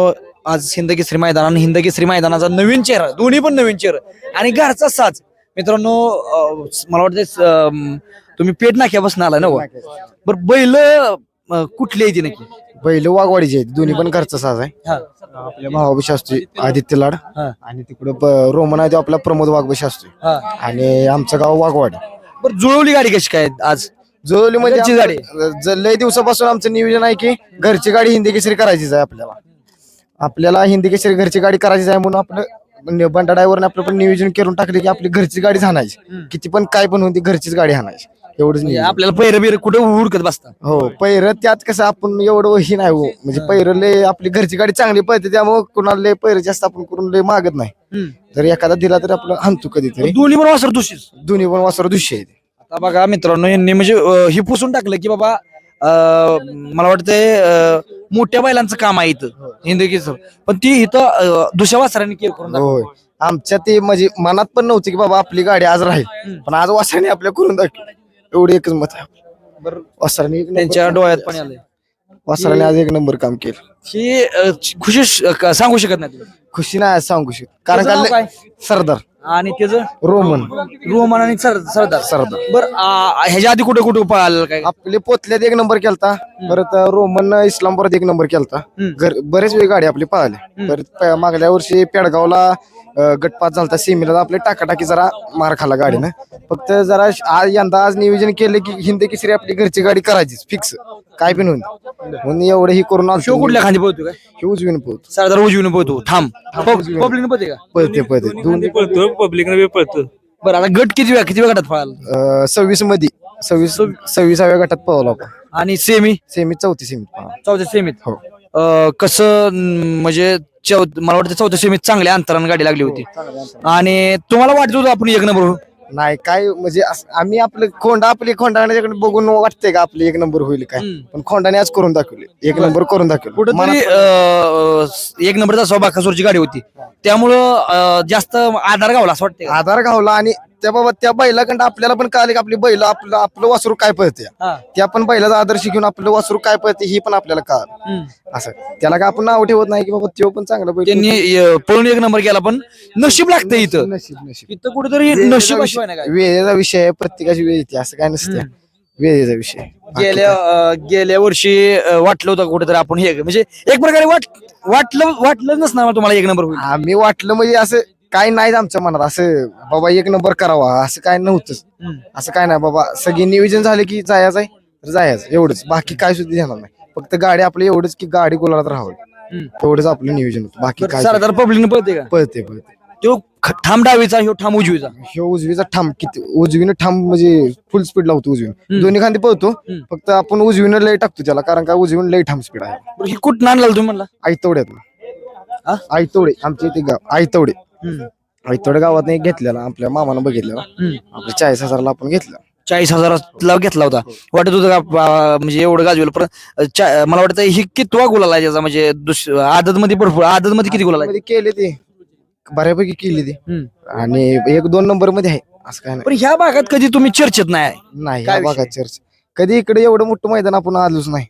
आज हिंद केसरी मैदान आणि हिंद केसरी मैदानाचा नवीन चेहरा दोन्ही पण नवीन चेहरा आणि घरचा साज. मित्रांनो मला वाटतं तुम्ही पेट नाक्यापासून आला ना बर बैल कुठली आहे ती नक्की? बैल वाघवाडीचे आहेत. दोन्ही पण घरचा साज आहे. हा. आपल्या भावाबशी असतोय आदित्य लाड हा. आणि तिकडे रोमन आहे तो आपला प्रमोद वाघबशी असतोय हा. आणि आमचं गाव वाघवाडी. बरं जुळवली गाडी कशी काय आज? जुळवली म्हणजे गाडी. लय दिवसापासून आमचं नियोजन आहे की घरची गाडी हिंदी केसरी करायचीच आहे आपल्याला. आपल्याला हिंदी केसरी घरची गाडी करायचीच आहे म्हणून आपलं बंडा ड्रायव्हरने आपलं पण नियोजन करून टाकले की आपली घरची गाडी हाणायची. किती पण काय पण होती घरचीच गाडी हाणायची. एवढंच म्हणजे नियोजन. आपल्याला पैर बिर कुठे उडकत बसता हो पैर त्यात कसं आपण एवढं ही नाही हो. म्हणजे पैर लय आपली घरची गाडी चांगली पळते त्यामुळे कुणाला लय पैर जास्त आपण करून लय मागत नाही. जर एखादा दिला तर आपलं हाणतो कधीतरी. दोन्ही पण वासर दुशीच दोन्ही पण वासर दुष्य आहेत. आता बघा मित्रांनो यांनी म्हणजे हे पुसून टाकलं की बाबा मला वाटतंय मोठ्या बैलांचं काम आहे इथं हिंदी सर पण ती इथं दुसऱ्या वासरांनी केअर करून दाखवली. आमच्या ते म्हणजे मनात पण नव्हती की बाबा आपली गाडी आज राहील. पण आज वासराने आपल्या करून दाखवली एवढी एकच मत आहे बरं, वासराने एक त्यांच्या डोळ्यात पण आलंय. वासराने आज एक नंबर काम केलं. ही अं, खुशी श- क- सांगू शकत नाही तुम्ही. खुशी नाही आज सांगू शकत. कारण नाव का? सरदार. आणि त्याचं? रोमन. रोमन आणि सर- सरदार. सरदार. बर ह्याच्या आधी कुठे कुठे पाहिलं काय? आपले पोतल्यात एक नंबर केलता. परत रोमन इस्लामपुरात एक नंबर केलता. हम्म. घर बरेच वेळ गाडी आपली पाहिली परत प- मागल्या वर्षी पेडगावला गटपात झालता सेमीला आपले टाकाटाकी जरा मार खाला गाडीनं. फक्त जरा आज यंदा आज नियोजन केलं की हिंद केसरी आपली घरची गाडी करायचीच फिक्स काय पण होईल म्हणून एवढं ही करून. शो कुठल्या खांदी पोहतो काय? हे उजवीन पोहत सरदार उजवीने पोहतो थांब. पब्लिक पोहते का? पळते पळते दोन पळतो पब्लिक बी पळतो बरं आता गट किती वेळा किती वेळा गटात पळाला? सव्वीसमध्ये सव्वीस सव्वीसाव्या गटात पळवला आपण. आणि सेमी? सेमी चौथी सेमी चौथ्या सेमीत. हो. कसं म्हणजे चौ- मला वाटतं चौथ्या सेमीत चांगल्या अंतरानं गाडी लागली होती. आणि तुम्हाला वाटत होतं आपण एक नंबर नाही काय म्हणजे असं- आम्ही आपलं खोंडा आपली खोंडाण्याच्याकडे बघून वाटतंय का आपली एक नंबर होईल काय. पण खोंडाने आज करून दाखवले. एक नंबर करून दाखवले. कुठेतरी एक नंबरचा सौभाकासूरची गाडी होती. त्यामुळं अं, जास्त आधार गावला असं वाटतं आधार घावला आणि त्या बाबा त्या बैलाकडं आपल्याला पण कळाले की आपली बैल आपलं आपलं वासरू काय पळते त्या पण बैलाचा आदर्श घेऊन आपलं वासरू काय पळते ही पण आपल्याला कळालं. असं. त्याला काय आपण नाव ठेवत नाही की बाबा तो पण चांगला बैल त्यांनी अं, पळून एक नंबर केला पण नशीब लागतं इथं. नशीब नशीब इथं कुठेतरी नशीब काय? वेळेचा विषय आहे प्रत्येकाची वेळ येते असं काय नसतं. वेळेचा विषय गेल्या अं, गेल्या वर्षी अं, वाटलं होतं कुठेतरी आपण हे म्हणजे एक प्रकारे वाट वाटलं वाटलं नसणार तुम्हाला एक नंबर होईल. आम्ही वाटलं म्हणजे असं काय नाही आमच्या मनात. असं बाबा एक नंबर करावा असं काय नव्हतंच. असं काय नाही बाबा सगळे नियोजन झाले की जायचं आहे तर जायचं एवढंच. बाकी काय सुद्धा घेणार नाही. फक्त गाडी आपलं एवढंच की गाडी गोलात राहावी तेवढंच आपलं नियोजन होतं. बाकी काय सरदार पब्लिक पळते का? पळते पळते. तो ख- ठाम डावीचा ह्यो ठाम उजवीचा? ह्यो उजवीचा ठाम किती उजवीनं ठाम म्हणजे फुल स्पीड लावतो उजवीन. दोन्ही खांदी पळतो फक्त आपण उजवीनं लय टाकतो त्याला कारण का उजवीन लय ठाम स्पीड आहे. बरं, ही कुठं आणलं तुम्ही म्हणला? आयतवड्यात हा? आयतवडे आमच्या इथे गाव आयतवडे आयतवडे गावात एक घेतलेला आपल्या मामानं बघितलेला. आपल्या चाळीस हजारला आपण घेतला. चाळीस हजाराला घेतला होता. वाटत होतं का म्हणजे एवढं गाजवेल पण मला वाटतं ही कितवा गुलाल आहे त्याचा म्हणजे आदत मध्ये भरपूर आदत मध्ये किती गुलाल आहे? केले ते. बऱ्यापैकी केली ते. आणि एक दोन नंबरमध्ये आहे असं काय नाही. पण ह्या भागात कधी तुम्ही चर्चेत नाही नाही या? भागात चर्च कधी इकडे एवढं मोठं मैदान आपण आलोच नाही.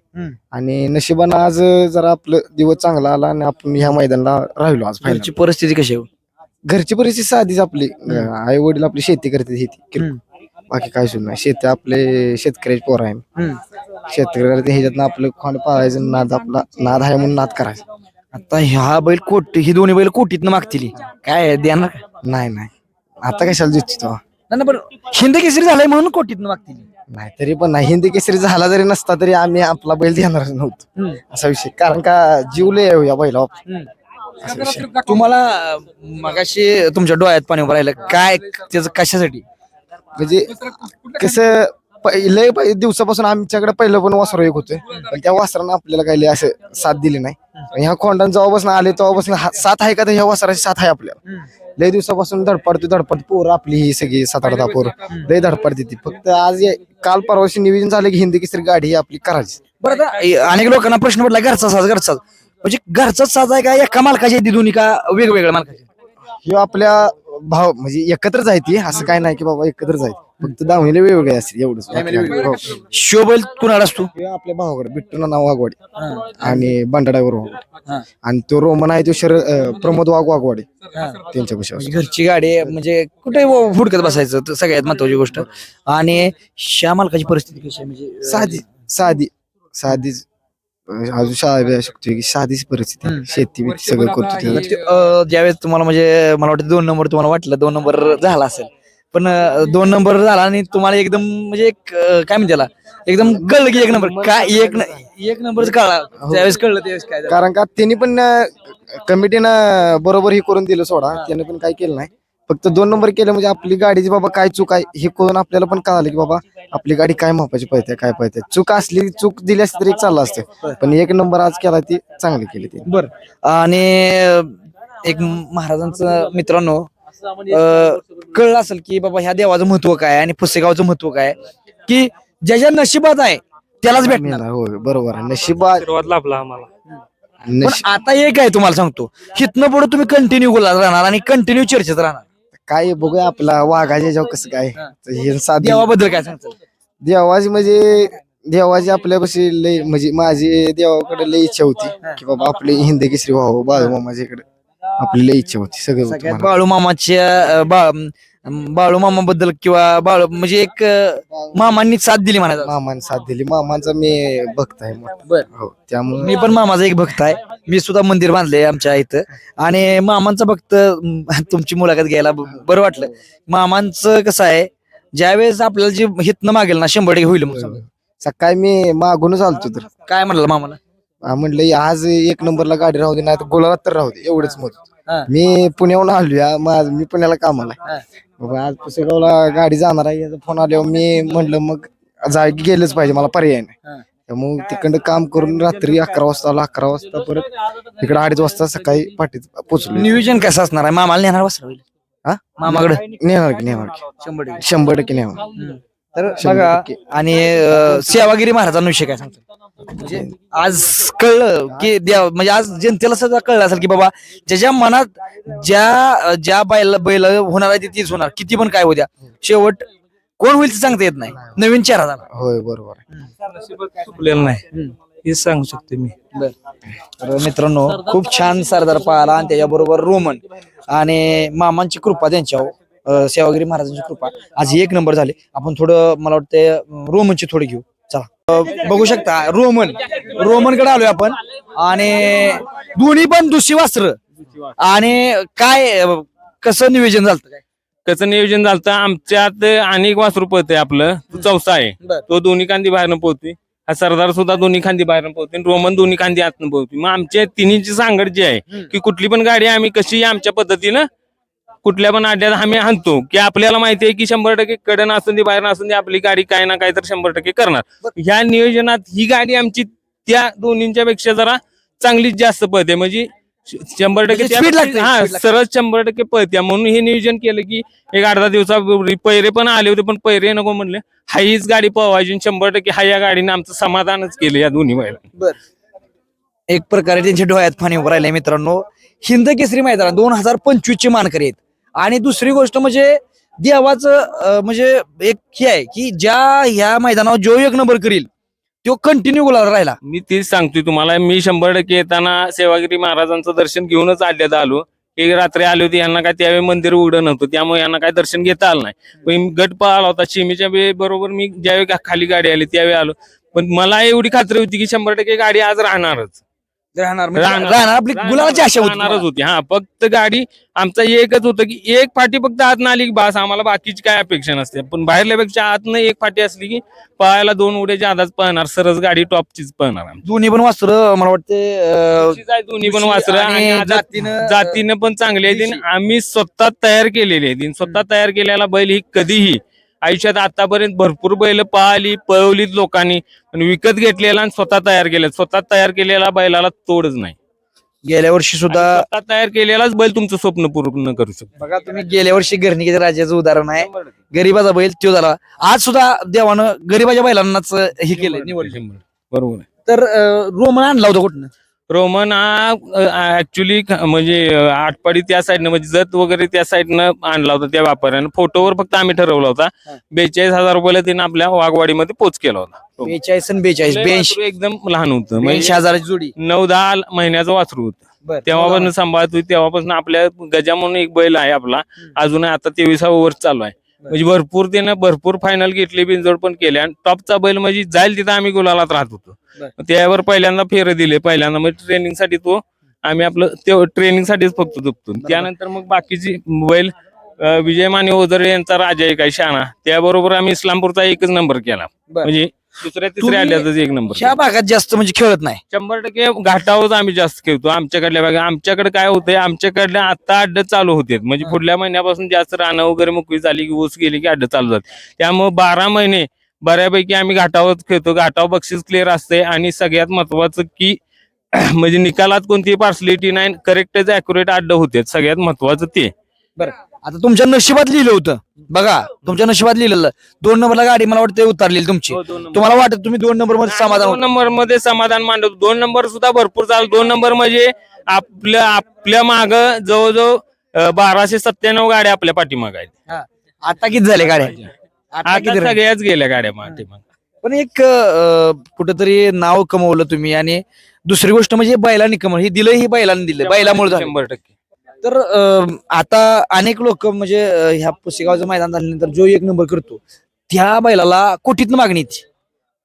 आणि नशिबानं आज जरा आपलं दिवस चांगला आला आणि आपण ह्या मैदानाला राहिलो आज घरची परिस्थिती कशी आहे? घरची परिस्थिती साधीच आपली. आई वडील आपली शेती करते शेती. बाकी काय सुद्धा नाही. शेती आपले शेतकऱ्याची पोर आहे. शेतकरी ह्याच्यातनं आपलं खोंड पाळायचं नाद आपला नाद आहे म्हणून नाद करायचा. आता ह्या बैल कोट ही दोन्ही बैल कोटीतनं मागतील. काय देणार का? नाही नाही. आता कशाला जिंकतो नाही नाही, बरं हिंद केसरी झालाय म्हणून कोटीतनं मागतील. नाही तरी पण नाही. हिंदी केसरी झाला जरी नसता तरी आम्ही आपला बैल देणारच नव्हतो. असा विषय. कारण का जीवले या बैला तुम्हाला अं, मगाशी तुमच्या डोळ्यात पाणी उभं राहिलं. काय त्याचं कशासाठी? म्हणजे कसं लय पहि- दिवसापासून आमच्याकडे पहिलं पण वासर एक होतं पण त्या वासरानं आपल्याला काही लय असं साथ दिली नाही. ह्या खोंडांना जेव्हापासून आले तेव्हापासून हा- साथ आहे का? तर ह्या वासराची साथ आहे आपल्याला. लय दिवसापासून धडपडते धडपड पोरं आपली ही सगळी सात आठ दहा पोरं. लय धडपडते ती फक्त आज ये- काल परवाशी नियोजन झालं की हिंदी केसरी गाडी ही आपली करायची. बरं आता ए- अनेक लोकांना प्रश्न पडला घरचा साज घरचा म्हणजे घरचाच साज आहे का एका मालकाची आहे ती दोन्ही का वेगवेगळ्या मालकाची? ह्यो आपल्या भाव म्हणजे एकत्रच आहे ती. असं काय नाही की बाबा एकत्रच आहेत फक्त दावणीला वेगवेगळे असतील एवढंच. हो. शोबल कुणाला असतो? आपल्या भावाकडे बिट्टू नाव वाघवाडी आणि बंडाडावर हा. आणि तो रोमन आहे तो शरद अं, प्रमोद वाघ वाघवाडी त्यांच्या म्हणजे घरची गाडी आहे, म्हणजे कुठे हुडकत बसायचं तर सगळ्यात महत्वाची गोष्ट. आणि श्या मालकाची परिस्थिती कशी आहे? म्हणजे साधी साधी साधीच अजून शाळा बी शकतो की साधीच परिस्थिती आहे. शेती बिती सगळं करतो अं, ज्यावेळेस तुम्हाला म्हणजे मला वाटतं दोन नंबर तुम्हाला वाटलं दोन नंबर झाला असेल. पण अं, दोन नंबर झाला आणि तुम्हाला एकदम म्हणजे एक अं, काय म्हणते त्याला? एकदम कळलं की एक नंबर. काय एक न- एक नंबरच कळला. त्यावेळेस कळलं त्यावेळेस काय झालं. कारण का त्यांनी पण कमिटीनं बरोबर हे करून दिलं सोडा. त्याने पण काय केलं नाही. फक्त दोन नंबर केलं म्हणजे आपली गाडीची बाबा काय चूक आहे हे करून आपल्याला पण कळालं की बाबा आपली गाडी काय मापाची पळते काय पळते. चूक असली चूक दिली असती तरी एक चाललं असतं. पण एक नंबर आज केला ती चांगली केली ती. बर. आणि एक महाराजांचं मित्रांनो अं, कळलं असेल की बाबा ह्या देवाचं महत्त्व काय आणि पुसेगावचं महत्त्व काय की ज्याच्या नशिबात आहे त्यालाच भेटणार. मिळणार होय बरोबर आहे. नशिबा आशीर्वाद लाभला आम्हाला. पण नशीब आता एक आहे तुम्हाला सांगतो. हिथनं पुढे तुम्ही कंटिन्यू गुलाल राहणार आणि कंटिन्यू चर्चेत राहणार. काय बघूया आपला वाघाच्या जेव्हा कसं काय. हे. साधी देवाबद्दल काय सांगतो देवाची म्हणजे देवाची आपल्यापाशी लय म्हणजे माझी देवाकडे लय इच्छा होती की बाबा आपले हिंद केसरी व्हावं बाळू मामाच्या इकडे. आपली लय इच्छा होती सगळं होतं सगळ्यात मनात. बाळू मामाच्या अं, बा- बाळू मामाबद्दल किंवा बाळू म्हणजे एक अं, मामांनी साथ दिली म्हणायचं. मामाने साथ दिली. मामांचा मी भक्त आहे मोठा. बर. हो त्यामुळे मी पण मामाचा एक भक्त आहे. मी सुद्धा मंदिर बांधले आमच्या इथं. आणि मामांचा भक्त अं, तुमची मुलाखत घ्यायला ब- बरं वाटलं. मामांचं कसं आहे ज्यावेळेस आपल्याला जे हितनं मागेल ना शंभर टक्के होईल समजा. सकाळी मी मागूनच आलतो तर. काय म्हणलं मामाला? म्हणलं आज एक नंबरला गाडी राहू दे नाही तर गोलाला तर राहू दे एवढंच मत हा. मी पुण्याहून आलो या माझ मी पुण्याला कामाला आहे. बाबा आज पुसेगावला गाडी जाणार आहे याचा फोन आल्यावर मी म्हणलं मग जा गेलंच पाहिजे मला पर्याय नाही. त्यामुळे तिकडं काम करून रात्री अकरा वाजता आलो अकरा वाजता परत इकडे अडीच वाजता सकाळी पाठीत पोचलो नियोजन कसं असणार आहे? मामाला नेणार बसरा होईल. हा? मामाकडे? नेणार की नेणार की. शंभर टक्के. शंभर टक्के नेणार. तर बघा. आणि अं, सेवागिरी महाराजांविषयी काय सांगतो? म्हणजे आज कळलं की देव म्हणजे आज जनतेला सुद्धा कळलं असेल की बाबा ज्याच्या मनात ज्या ज्या बैल बैल होणार आहे ते तीच होणार. किती पण काय होऊ द्या. शेवट कोण होईल ते सांगता येत नाही. नवीन चेहरा झाला. होय बरोबर. आहे. चुकलेलं नाही. हेच सांगू शकते मी. तर मित्रांनो खूप छान सरदार पाहिला आणि त्याच्याबरोबर रोमन आणि मामांची कृपा त्यांच्यावर. सेवागिरी महाराजांची कृपा. आज एक नंबर झाले. आपण थोडं मला वाटतं रोमनची थोडी घेऊ. चला. बघू शकता रोमन. रोमनकडे आलोय आपण. आणि दोन्ही पण दुसरी वस्त्र. आणि काय कसं नियोजन झालं काय? कसं नियोजन झालं आमच्यात अनेक वासरू पळते आपलं. तो चौसा आहे. तो दोन्ही खांदी बाहेरनं पोहतोय हा सरदार सुद्धा दोन्ही खांदी बाहेरनं पोहतोय आणि रोमन दोन्ही खांदी आतनं पोहतोय मग आमच्या तिन्हीची सांगड जी आहे. की कुठली पण गाडी आम्ही कशी आमच्या पद्धतीनं कुठल्या पण अड्ड्यात आम्ही आणतो की आपल्याला माहिती आहे की शंभर टक्के कडन असून दे बाहेर असून दे आपली गाडी काय ना काय तर शंभर टक्के करणार. ह्या नियोजनात ही गाडी आमची त्या दोन्हीच्या पेक्षा जरा चांगलीच जास्त पळते. म्हणजे शंभर टक्के म्हणजे हा. सरळ शंभर टक्के पळत्या म्हणून हे नियोजन केलं की एक अर्धा दिवसापूर्वी पैरे पण आले होते पण पैरे नको म्हणले. हाईच गाडी पळवायची आणि शंभर टक्के हा या गाडीने आमचं समाधानच केलं या दोन्ही बैला एक प्रकारे त्यांच्या डोळ्यात पाणी उभं राहिले मित्रांनो. हिंद केसरी मैदान दोन हजार पंचवीस चे मानकरी आहेत. आणि दुसरी गोष्ट म्हणजे देवाचं म्हणजे एक हे आहे की ज्या ह्या मैदानावर जो एक नंबर करील तो कंटिन्यू गुलाल राहिला. मी तेच सांगतोय तुम्हाला मी शंभर टक्के येताना सेवागिरी महाराजांचं दर्शन घेऊनच आल्यात आलो. एक रात्री आले होते यांना काय त्यावेळी मंदिर उघडं नव्हतं त्यामुळे यांना काय दर्शन घेता आलं नाही. पण गट आला होता शिमीच्या वेळी बरोबर मी ज्यावेळी खाली गाडी आली त्यावेळी आलो. पण मला एवढी खात्री होती की शंभर टक्के गाडी आज राहणारच. राहणार म्हणजे राहणार. राहणार. आपली गुलालाची आशा होती राहणारच तुम्हाला. होती. हा फक्त गाडी आमचा एकच होतं की एक फाटी फक्त आत आली की बास आम्हाला बाकीची काय अपेक्षा नसते. पण बाहेरल्यापेक्षा आतनं एक फाटी असली की पळायला दोन उड्याच्या आधाच पळणार सरस गाडी टॉपचीच पळणार आमची. दोन्ही पण वस्त्र मला वाटते अं, तशीच आहे दोन्ही पण वासरं आणि जातीनं- जातीनं पण चांगली आणि आम्ही स्वतः तयार केलेली आणि स्वतः तयार केलेला बैल ही कधीही आयुष्यात आतापर्यंत भरपूर बैल पाहिली पळवलीत लोकांनी पण विकत घेतलेला आणि स्वतः तयार केलं स्वतः तयार केलेला बैलाला तोडच नाही. गेल्या वर्षी सुद्धा स्वतः तयार केलेलाच बैल तुमचं स्वप्न पूर्ण करू शकतो. बघा तुम्ही गेल्या वर्षी घरणिकेच्या राज्याचं उदाहरण आहे. गरीबाचा बैल तो झाला. आज सुद्धा देवानं गरीबाच्या बैलांनाच हे केलं निवड. बरोबर आहे. तर अं, रोमन आणला होता कुठनं? रोमन हा ऍक्च्युली म्हणजे आटपाडी त्या साईडनं म्हणजे जत वगैरे त्या साईडनं आणला होता त्या व्यापाऱ्यानं. फोटोवर फक्त आम्ही ठरवला होता. बेचाळीस हजार रुपयाला त्यानं आपल्या वाघवाडीमध्ये पोच केला होता. बेचाळीस आणि बेचाळीस ब्याऐंशी. एकदम लहान होतं. म्हणजे हजाराची जोडी. नऊ दहा महिन्याचं वासरू होतं. तेव्हापासून सांभाळत होती तेव्हापासून आपल्या गजा म्हणून एक बैल आहे आपला. अजून आता तेविसावं वर्ष चालू आहे. म्हणजे भरपूर त्यानं भरपूर फायनल घेतली बिनजोड पण केले. आणि टॉपचा बैल म्हणजे जाईल तिथं आम्ही गुलालात राहत होतो. त्यावर पहिल्यांदा फेर दिले. पहिल्यांदा म्हणजे ट्रेनिंगसाठी तो आम्ही आपलं ते ट्रेनिंग साठीच फक्त झोपतो त्यानंतर मग बाकीची बैल विजय माने ओझरे यांचा राजा एक आहे शाणा. त्याबरोबर आम्ही इस्लामपूरचा एकच नंबर केला. म्हणजे दुसऱ्या तुम्ही तिसऱ्या अड्ड्यातच एक नंबर ह्या भागात जास्त म्हणजे खेळत नाही. शंभर टक्के घाटावरच आम्ही जास्त खेळतो. आमच्याकडल्या भागा आमच्याकडे काय होतंय आमच्याकडल्या आता अड्डे चालू होते म्हणजे हा. पुढल्या महिन्यापासून जास्त रानं वगैरे मोकळी झाली की ऊस गेली की अड्डे चालू जातात त्यामुळे बारा महिने बऱ्यापैकी आम्ही घाटावरच खेळतो. घाटावर बक्षीस क्लिअर असते आणि सगळ्यात महत्वाचं की म्हणजे निकालात कोणतीही पार्सलिटी नाही. करेक्टच अॅक्युरेट अड्ड होते सगळ्यात महत्वाचं ते. आता तुमच्या नशिबात लिहिलं होतं. बघा तुमच्या नशिबात लिहिलेलं. दोन नंबरला गाडी मला वाटतं उतरलेली तुमची. तुम्हाला वाटत तुम्ही दोन नंबरमध्ये समाधान दोन नंबरमध्ये समाधान मांडतो दोन नंबर सुद्धा भरपूर चालू दोन नंबर म्हणजे आपल्या आपल्या माग जवळजवळ अं, बाराशे सत्त्याण्णव गाड्या आपल्या पाठीमाग आहेत. आता किती झाले गाड्या? आता आता किती राहिले? सगळ्याच गेल्या गाड्या पाठीमाग. पण एक अं, कुठंतरी नाव कमवलं तुम्ही आणि दुसरी गोष्ट म्हणजे बैलांनी कमवलं. हे दिलं ही बैलांनी दिलं बैलामुळे झालं. शंभर टक्के. तर अं, आता अनेक लोक म्हणजे अं, ह्या पुसेगावचं मैदान झाल्यानंतर जो एक नंबर करतो त्या बैलाला कोटीतनं मागणी येते.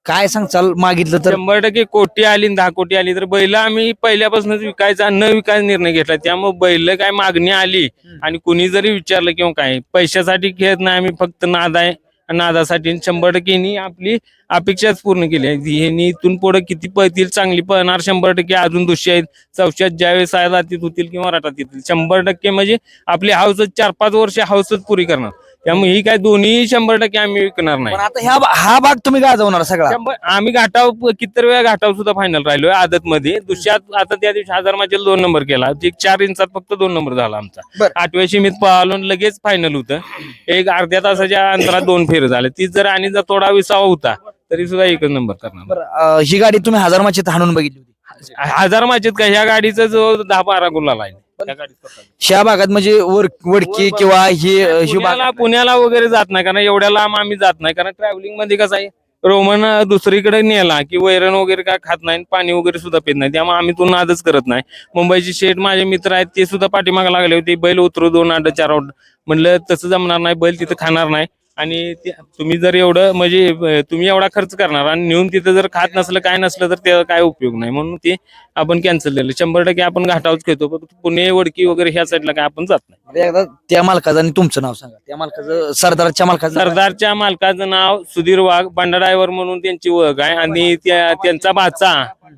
काय सांगचाल मागितलं तर? शंभर टक्के कोटी आली आणि दहा कोटी आली. तर बैल आम्ही पहिल्यापासूनच विकायचा न विकायचा निर्णय घेतला. त्यामुळे बैल काय मागणी आली. आणि कुणी जरी विचारलं किंवा काय पैशासाठी खेळत नाही आम्ही फक्त नाद आहे. नादासाठी शंभर टक्के यांनी आपली अपेक्षाच पूर्ण केली आहे. ह्यांनी इथून पुढे किती पळतील चांगली पळणार शंभर टक्के अजून दोषी आहेत. चौशात ज्यावेळेस जातीत होतील किंवा राटात येतील. शंभर टक्के म्हणजे आपली हाऊसच चार पाच वर्ष हाऊसच पुरी करणार. त्यामुळे ही काय दोन्ही शंभर टक्के आम्ही विकणार नाही. पण आता ह्या हा भाग तुम्ही गाजवणार सगळा. शंभर आम्ही घाटाव किती वेळा घाटाव सुद्धा फायनल राहिलोय आदत मध्ये दुसऱ्यात आता त्या दिवशी हजार माझ्या दोन नंबर केला. एक चार इंचात फक्त दोन नंबर झाला आमचा. बर. आठव्या शिमीत पळालो आणि लगेच फायनल होतं. एक अर्ध्या तासाच्या अंतरात दोन फेर झाले. ती जर आणि जर थोडा विसावा होता तरी सुद्धा एकच नंबर करणार. बरं, अं, ही गाडी तुम्ही हजार माचित हाणून बघितली होती. हजार माझ्यात काय ह्या गाडीचा जो दहा बारा गुलाल आहे. त्या गाडीत स्वतः. ह्या भागात म्हणजे वर वडकी किंवा ही ही भाग पुण्याला पुण्याला वगैरे जात नाही कारण एवढ्या लांब आम्ही जात नाही. कारण ट्रॅव्हलिंगमध्ये कसं आहे रोमन दुसरीकडे नेला की वैरण वगैरे काय खात नाही पाणी वगैरे सुद्धा पित नाही. त्यामुळे आम्ही तो नादच करत नाही. मुंबईची शेठ माझे मित्र आहेत ते सुद्धा पाठीमागे लागले होते बैल उतरू दोन आठ चार आठ म्हणलं तसं जमणार नाही बैल तिथं खाणार नाही. आणि तुम्ही जर एवढं म्हणजे तुम्ही एवढा खर्च करणार आणि नेऊन तिथं जर खात नसलं काय नसलं तर त्याचा काय उपयोग नाही. म्हणून ते आपण कॅन्सल केलं. शंभर टक्के आपण घाटावच खेळतो. पण पुणे वडकी वगैरे ह्या साईडला काय आपण जात नाही. एकदा त्या मालकाचं आणि तुमचं नाव सांगा. त्या मालकाचं सरदारच्या मालकाचं नाव सरदारच्या मालकाचं नाव सुधीर वाघ बंडा ड्रायव्हर म्हणून त्यांची ओळख आहे. आणि त्या- त्यांचा भाचा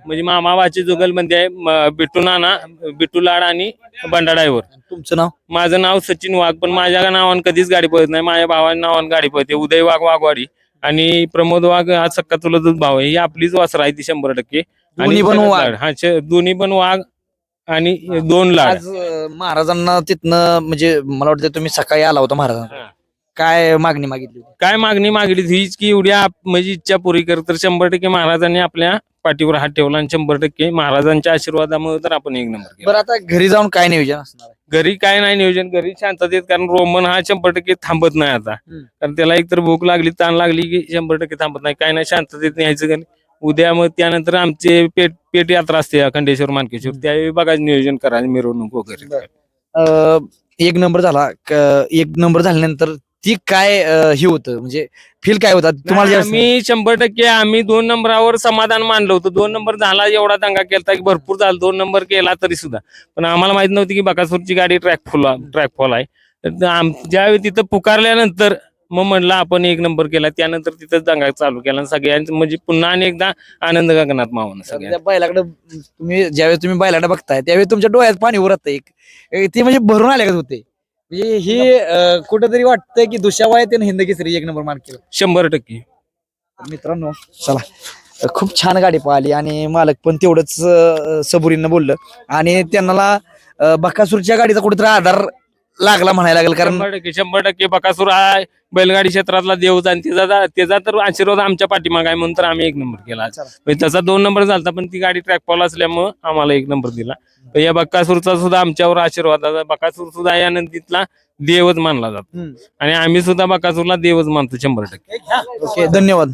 म्हणजे मामा भाची जुगलबंदी आहे. म- बिट्टू नाना बिट्टू लाड आणि बंडा ड्रायव्हर. तुमचं नाव? माझं नाव सचिन वाघ पण माझ्या नावानं कधीच गाडी पळत नाही. माझ्या भावाच्या नावानं गाडी पळते उदय वाघ वाघवाडी आणि प्रमोद वाघ हा सक्का तुला भाव आहे. ही आपलीच वासर आहे ती शंभर टक्के. दोन्ही पण वाघ. हा श- दोन्ही पण वाघ आणि दोन लाड. आज अं, महाराजांना तिथनं म्हणजे मला वाटतं तुम्ही सकाळी आला होता महाराजांना. हा. काय मागणी मागितली होती? काय मागणी मागली हीच की एवढी आप- म्हणजे इच्छा पुरी कर तर शंभर टक्के महाराजांनी आपल्या पाठीवर हात ठेवला आणि शंभर टक्के महाराजांच्या आशीर्वादामुळे तर आपण एक नंबर केला. बरं आता घरी जाऊन काय नियोजन असणार? घरी काय नाही नियोजन घरी शांततेत कारण रोमन हा शंभर टक्के थांबत नाही आता. कारण त्याला एकतर भूक लागली ताण लागली की शंभर टक्के थांबत नाही. काय नाही शांततेत न्यायचं घरी. उद्या मग त्यानंतर आमचे पेट पेट यात्रा असते अखंडेश्वर मानकेश्वर. त्यावेळी बघायचं नियोजन करायचं मिरवणूक वगैरे. एक नंबर झाला. एक नंबर झाल्यानंतर ती काय अं, हे होतं? म्हणजे फील काय होता? तुम्हाला ज्यावेळेस- आम्ही शंभर टक्के आम्ही दोन नंबरावर समाधान मानलं होतं. दोन नंबर झाला एवढा दंगा केला की भरपूर झाला. दोन नंबर केला तरी सुद्धा. पण आम्हाला माहीत नव्हती की बकासूरची गाडी ट्रॅक फुल ट्रॅक फॉल आहे. तर आम- ज्यावेळी तिथं पुकारल्यानंतर मग म्हणलं आपण एक नंबर केला. त्यानंतर तिथं दंगा चालू केला. आणि सगळ्यांचं म्हणजे पुन्हा आणि एकदा आनंद गगनात मावून सगळ्या त्या बैलाकडे तुम्ही ज्यावेळेस तुम्ही बैलाकडे बघताय त्यावेळी तुमच्या डोळ्यात पाणी उरत एक. एक ते म्हणजे भरून आले होते. म्हणजे हे कुठेतरी वाटतंय की दुसऱ्या वयात त्यानं हिंद केसरी एक नंबर मान केला. शंभर टक्के. तर मित्रांनो चला. खूप छान गाडी पाहिली आणि मालक पण तेवढंच अं, सबुरीनं बोललं. आणि त्यांना बकासूरच्या गाडीचा कुठेतरी आधार लागला म्हणायला लागेल कारण शंभर टक्के शंभर टक्के बकासूर हा बैलगाडी क्षेत्रातला देवच आणि त्याचा त्याचा तर आशीर्वाद आमच्या पाठीमाग आहे म्हणून तर आम्ही एक नंबर केला आज. म्हणजे त्याचा दोन नंबर झाला पण ती गाडी ट्रॅक पॉल असल्यामुळं आम्हाला एक नंबर दिला तर या बक्कासूरचा सुद्धा आमच्यावर आशीर्वाद आहे. बकासूर सुद्धा या नंदीतला देवच मानला जातो हम्म. आणि आम्ही सुद्धा बकासूरला देवच मानतो शंभर टक्के ओके धन्यवाद